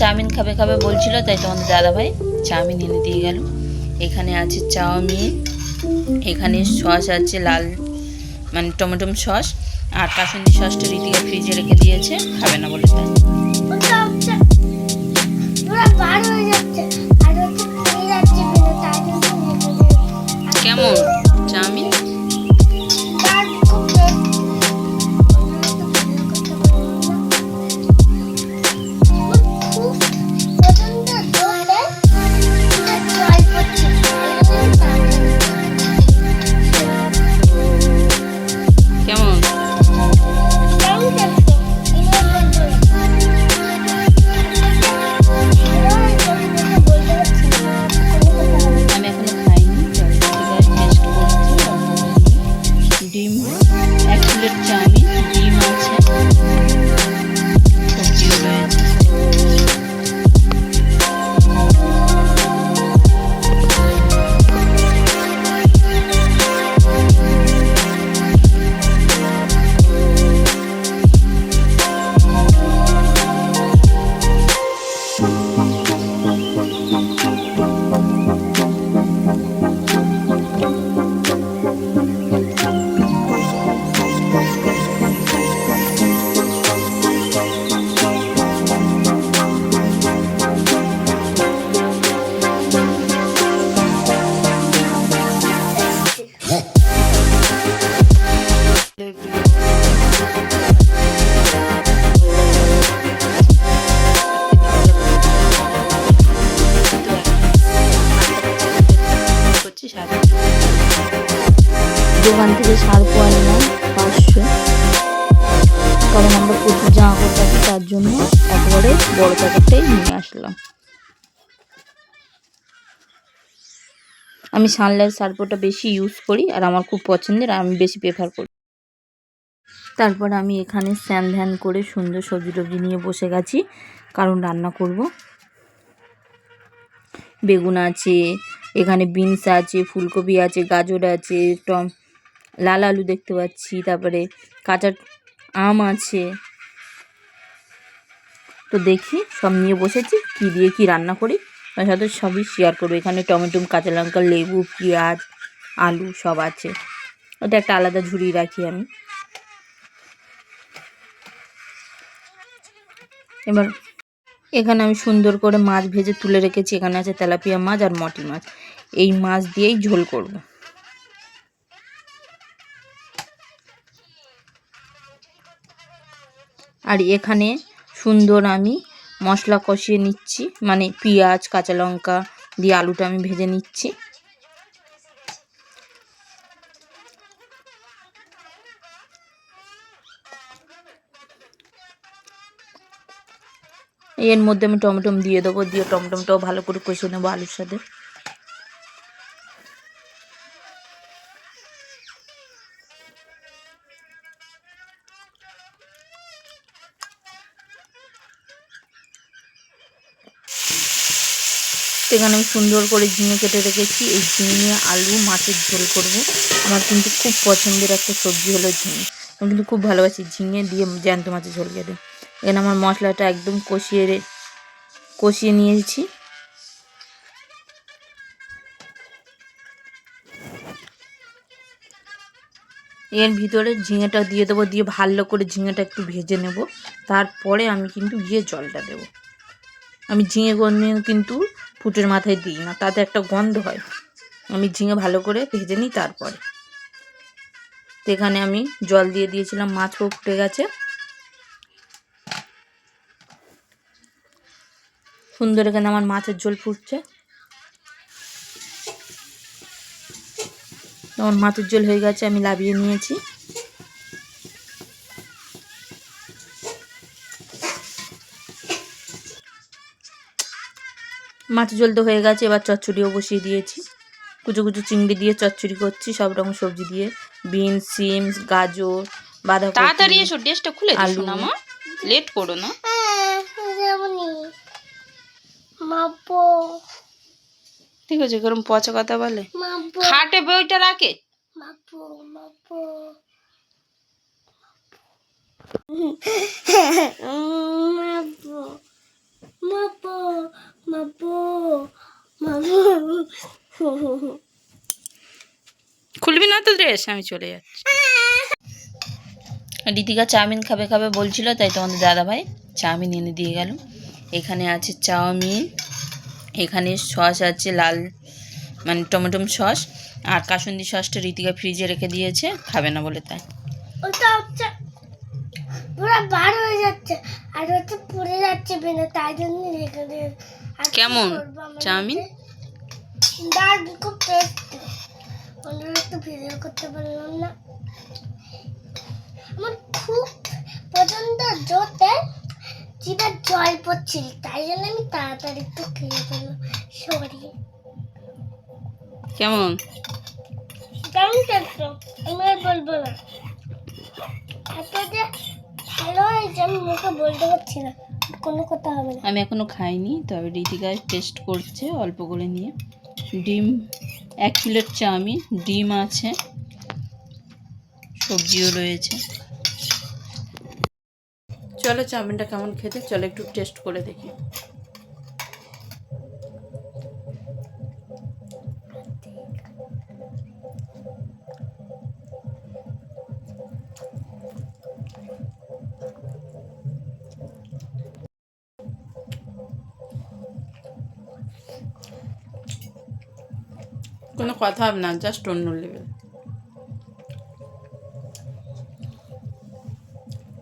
Chowmein খাবে খাবে বলছিল, তাই তোমাদের দাদাভাই চাউমিন এনে দিয়ে গেল। এখানে আছে চাউমিন, এখানে সস আছে লাল মানে টমেটো সস, আর কাসুন্দি সসটা ঋতিকা ফ্রিজে রেখে দিয়েছে, খাবে না বলে তাই। পুরো বার দোকান থেকে সার্ফ আনলাম পাঁচশো। কারণ আমরা প্রচুর জামা কাপড় থাকি তার জন্য একবারে বড় প্যাকেটটাই নিয়ে আসলাম। আমি সানলাইট সার্ফটা বেশি ইউজ করি আর আমার খুব পছন্দের আর আমি বেশি প্রেফার করি। তারপর আমি এখানে স্যান ধ্যান করে সুন্দর সবজি টবজি নিয়ে বসে গেছি, কারণ রান্না করব। বেগুন আছে, এখানে বিনস আছে, ফুলকপি আছে, গাজর আছে, টম লাল আলু দেখতে পাচ্ছি, তারপরে কাঁচা আম আছে। তো দেখি সব নিয়ে বসেছি, কি দিয়ে কি রান্না করি। তার সাথে সবই শেয়ার করব। এখানে টমেটো, কাঁচা লঙ্কা, লেবু, পেঁয়াজ, আলু সব আছে। ওটা একটা আলাদা ঝুড়ি রাখি আমি। এবার এখানে আমি সুন্দর করে মাছ ভেজে তুলে রেখেছি। এখানে আছে তেলাপিয়া মাছ আর মটি মাছ। এই মাছ দিয়েই ঝোল করব। আর এখানে সুন্দর আমি মশলা কষিয়ে নিচ্ছি মানে পেঁয়াজ, কাঁচা লঙ্কা দিয়ে আলুটা আমি ভেজে নিচ্ছি। এর মধ্যে আমি টমেটম দিয়ে দেবো, দিয়ে টমেটমটাও ভালো করে কষে নেব আলুর সাথে। সেখানে আমি সুন্দর করে ঝিঙে কেটে রেখেছি। এই ঝিঙে আলু, মাছের ঝোল করব। আমার কিন্তু খুব পছন্দের একটা সবজি হলো ঝিঙে। আমি কিন্তু খুব ভালোবাসি ঝিঙে দিয়ে জ্যান্ত মাছের ঝোল খেতে। এখানে আমার মশলাটা একদম কষিয়ে কষিয়ে নিয়েছি। এর ভিতরে ঝিঙেটা দিয়ে দেবো, দিয়ে ভালো করে ঝিঙেটা একটু ভেজে নেব। তারপরে আমি কিন্তু গিয়ে জলটা দেব। আমি ঝিঙে গন্ধে কিন্তু ফুটের মাথায় দিই না, তাতে একটা গন্ধ হয়। আমি ঝিঙে ভালো করে ভেজে নিই তারপরে। তো এখানে আমি জল দিয়ে দিয়েছিলাম, মাছও ফুটে গেছে। সুন্দর এখানে আমার মাছের ঝোল ফুটছে। আমার মাছের ঝোল হয়ে গেছে, আমি লাভিয়ে নিয়েছি। মাছের ঝোল তো হয়ে গেছে এবার চচ্চড়িও বসিয়ে দিয়েছি। কুচো কুচো চিংড়ি দিয়ে চচ্চড়ি করছি সব রকম সবজি দিয়ে। বিনস সিম গাজর বাঁধাকপি তাড়াতাড়ি এসো ড্রেসটা খুলে আলু। না মা লেট করো না। মাপো। ঠিক আছে গরম পচা কথা বলে। মাপো। খাটে বইটা রাখে। মাপো। মাপো। মাপো। মাপো মাপো মাপো। খুলবি না তো ড্রেস আমি চলে যাচ্ছি। রীতিকা চাউমিন খাবে খাবে বলছিল তাই তোমাদের দাদাভাই চাউমিন এনে দিয়ে গেল। এখানে আছে চাউমিন এখানে সস আছে লাল মানে টমেটোম সস আর কাসুন্দি সসটা রীতিকা ফ্রিজে রেখে দিয়েছে খাবে না বলে তাই। পুরো বার হয়ে যাচ্ছে। আর হচ্ছে পুড়ে যাচ্ছে বিনা তাই জন্য রেখে দিয়ে কেমন? চাউমিন? হচ্ছে? খুব টেস্টি বন্ধুরা একটু ভিডিও করতে পারলাম না। আমার খুব পছন্দ জোতে জিভে জল পড়ছিল তাই জন্য আমি তাড়াতাড়ি একটু খেয়ে ফেললাম। সরি কেমন? কেমন টেস্ট আমি আর বলব না। এত যে আমি এখনও খাইনি, তবে রীতিকা টেস্ট করছে অল্প করে নিয়ে। ডিম, এক প্লেট চাউমিন, ডিম আছে, সবজিও রয়েছে। চলো চাউমিনটা কেমন খেতে, চলো একটু টেস্ট করে দেখি। কোনো কথা হবে না জাস্ট অন্য লেভেল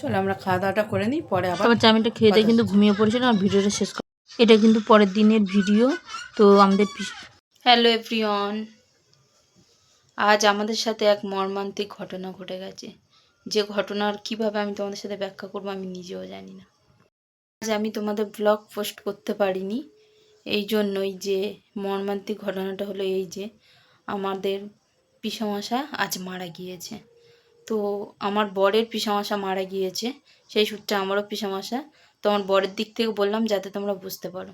চলো আমরা খাওয়া দাওয়াটা করে নিই পরে আবার আবার চাউমিনটা খেয়ে দিয়ে কিন্তু ঘুমিয়ে পড়েছিল আর ভিডিওটা শেষ কর এটা কিন্তু পরের দিনের ভিডিও তো আমাদের হ্যালো এভরিওয়ান আজ আমাদের সাথে এক মর্মান্তিক ঘটনা ঘটে গেছে। যে ঘটনার কীভাবে আমি তোমাদের সাথে ব্যাখ্যা করব আমি নিজেও জানি না। আজ আমি তোমাদের ব্লগ পোস্ট করতে পারিনি এই জন্যই যে মর্মান্তিক ঘটনাটা হলো এই যে আমাদের পিসামশা আজ মারা গিয়েছে। তো আমার বরের পিসামশা মারা গিয়েছে, সেই সূত্রে আমারও পিসামশা। তো আমার বরের দিক থেকে বললাম, যাতে তোমরা বুঝতে পারো।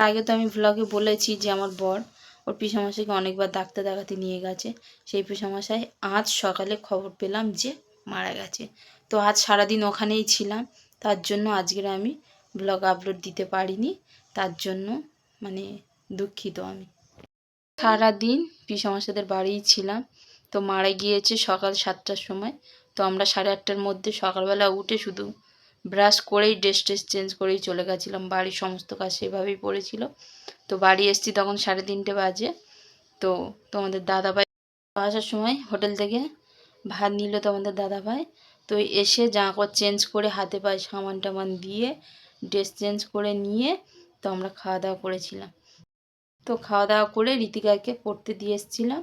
আগে তো আমি ভ্লগে বলেছি যে আমার বর ওর পিসামশাইকে অনেকবার ডাক্তার দেখাতে নিয়ে গেছে। সেই পিসামশাই আজ সকালে খবর পেলাম যে মারা গেছে। তো আজ সারাদিন ওখানেই ছিলাম, তার জন্য আজকের আমি ব্লগ আপলোড দিতে পারিনি। তার জন্য মানে দুঃখিত আমি। সারাদিন পিসামশাদের বাড়িই ছিলাম, তো মারা গিয়েছে সকাল সাতটার সময়, তো আমরা সাড়ে আটটার মধ্যে সকালবেলা উঠে শুধু ব্রাশ করেই ড্রেস ট্রেস চেঞ্জ করেই চলে গেছিলাম। বাড়ির সমস্ত কাজ সেভাবেই পড়েছিল। তো বাড়ি এসছি তখন সাড়ে তিনটে বাজে, তো তোমাদের দাদাভাই আসার সময় হোটেল থেকে ভাত নিল তোমাদের দাদাভাই তো এসে জামা কাপড় চেঞ্জ করে হাতে পায়ে সামান টামান দিয়ে ড্রেস চেঞ্জ করে নিয়ে তো আমরা খাওয়া দাওয়া করেছিলাম। তো খাওয়া দাওয়া করে রীতিকাকে পড়তে দিয়ে এসেছিলাম।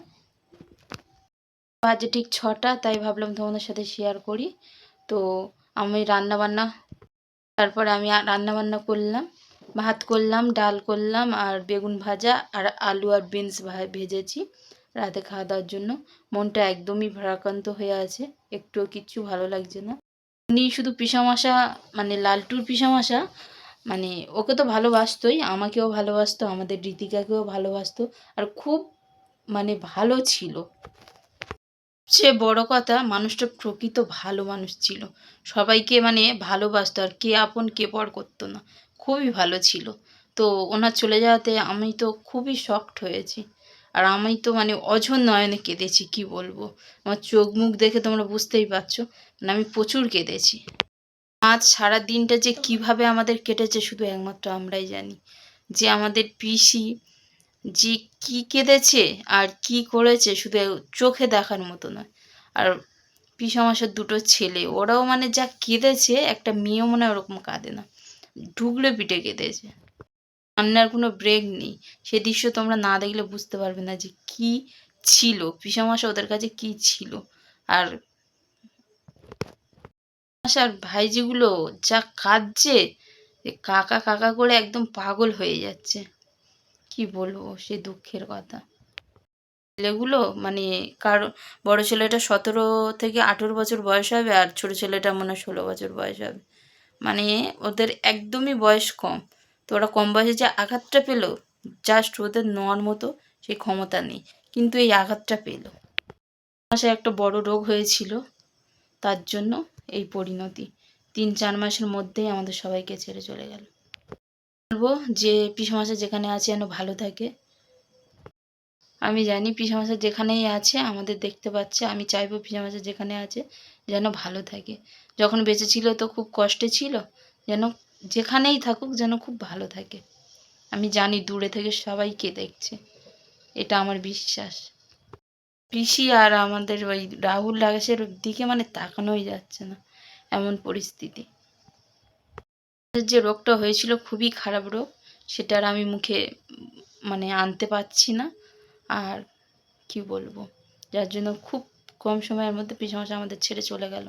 বাজে ঠিক ছটা, তাই ভাবলাম তোমাদের সাথে শেয়ার করি। তো আমি রান্না বান্না তারপরে আমি রান্না বান্না করলাম, ভাত করলাম, ডাল করলাম, আর বেগুন ভাজা, আর আলু আর বিনস ভেজেছি রাতে খাওয়া দাওয়ার জন্য। মনটা একদমই ভারাক্রান্ত হয়ে আছে, একটুও কিচ্ছু ভালো লাগছে না। উনি শুধু পিসামশা মানে লালটুর পিসামশা মানে ওকে তো ভালোবাসতোই, আমাকেও ভালোবাসতো, আমাদের রীতিকাকেও ভালোবাসতো আর খুব মানে ভালো ছিল। সে বড় কথা, মানুষটা প্রকৃত ভালো মানুষ ছিল। সবাইকে মানে ভালোবাসতো আর কে আপন কে পর করতো না, খুবই ভালো ছিল। তো ওনার চলে যাওয়াতে আমি তো খুবই শকড হয়েছি। আর আমি তো মানে অঝর নয়নে কেঁদেছি, কি বলব? আমার চোখ মুখ দেখে তোমরা বুঝতেই পারছ মানে আমি প্রচুর কেঁদেছি। আজ সারা দিনটা যে কীভাবে আমাদের কেটেছে শুধু একমাত্র আমরাই জানি। যে আমাদের পিসি যে কি কেঁদেছে আর কি করেছে শুধু চোখে দেখার মতো নয়। আর পিসামাসের দুটো ছেলে, ওরাও মানে যা কেঁদেছে একটা মেয়েও মনে ওরকম কাঁদে না। ঢুকলে পিঠে কেঁদেছে। কান্নার কোনো ব্রেক নেই। সে দৃশ্য তোমরা না দেখলে বুঝতে পারবে না যে কি ছিল। পিসামাসা ওদের কাছে কি ছিল? আর আর ভাইজিগুলো যা কাঁদছে কাকা কাকা করে একদম পাগল হয়ে যাচ্ছে। কি বলব, সে দুঃখের কথা। ছেলেগুলো মানে কার, বড় ছেলেটা সতেরো থেকে আঠেরো বছর বয়স হবে আর ছোট ছেলেটা মনে হয় ষোলো বছর বয়স হবে। মানে ওদের একদমই বয়স কম। তো ওরা কম বয়সে যে আঘাতটা পেল জাস্ট ওদের নেওয়ার মতো সেই ক্ষমতা নেই, কিন্তু এই আঘাতটা পেল। মাসে একটা বড় রোগ হয়েছিল, তার জন্য এই পরিণতি। তিন, চার মাসের মধ্যেই আমাদের সবাইকে ছেড়ে চলে গেল। বলব যে পিসমশা যেখানে আছে যেন ভালো থাকে। আমি জানি পিসমশা যেখানেই আছে, আমাদের দেখতে পাচ্ছে। আমি চাইব পিসমশা যেখানে আছে যেন ভালো থাকে। যখন বেঁচে ছিল তো খুব কষ্টে ছিল, যেন যেখানেই থাকুক যেন খুব ভালো থাকে। আমি জানি দূরে থেকে সবাইকে দেখছে। এটা আমার বিশ্বাস। পিসি আর আমাদের ওই রাহুল লাগাসের দিকে মানে তাকানোই যাচ্ছে না এমন পরিস্থিতি। যে রোগটা হয়েছিল খুবই খারাপ রোগ, সেটা আর আমি মুখে মানে আনতে পারছি না। আর কি বলব? যার জন্য খুব কম সময়ের মধ্যে পিসমশা আমাদের ছেড়ে চলে গেল।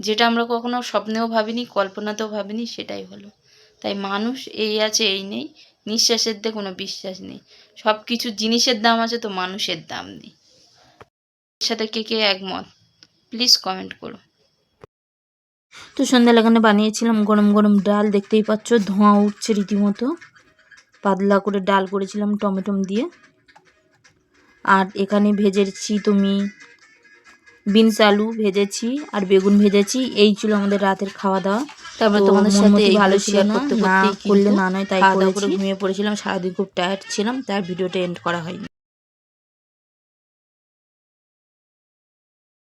যেটা আমরা কখনো স্বপ্নেও ভাবিনি, কল্পনাতেও ভাবিনি, সেটাই হলো। তাই মানুষ এই আছে, এই নেই, নিঃশ্বাসের দিয়ে কোনো বিশ্বাস নেই। সব কিছু জিনিসের দাম আছে, তো মানুষের দাম নেই। সাথে কে কে একমত? প্লিজ কমেন্ট করো। তো সন্ধ্যাবেলা এখানে বানিয়েছিলাম গরম গরম ডাল দেখতেই পাচ্ছ ধোঁয়া উঠছে রীতিমতো। পাতলা করে ডাল করেছিলাম টমেটো দিয়ে। আর এখানে ভেজেছি তুমি বিনস আলু ভেজেছি আর বেগুন ভেজেছি এই ছিল আমাদের রাতের খাওয়া দাওয়া তারপরে তোমাদের সাথে ভালো শেয়ার করতে করতে করলে না নয় তাই খাওয়া দাওয়া করে করে ঘুমিয়ে পড়েছিলাম সারাদিন খুব টায়ার্ড ছিলাম তাই ভিডিওটা এন্ড করা হয়নি।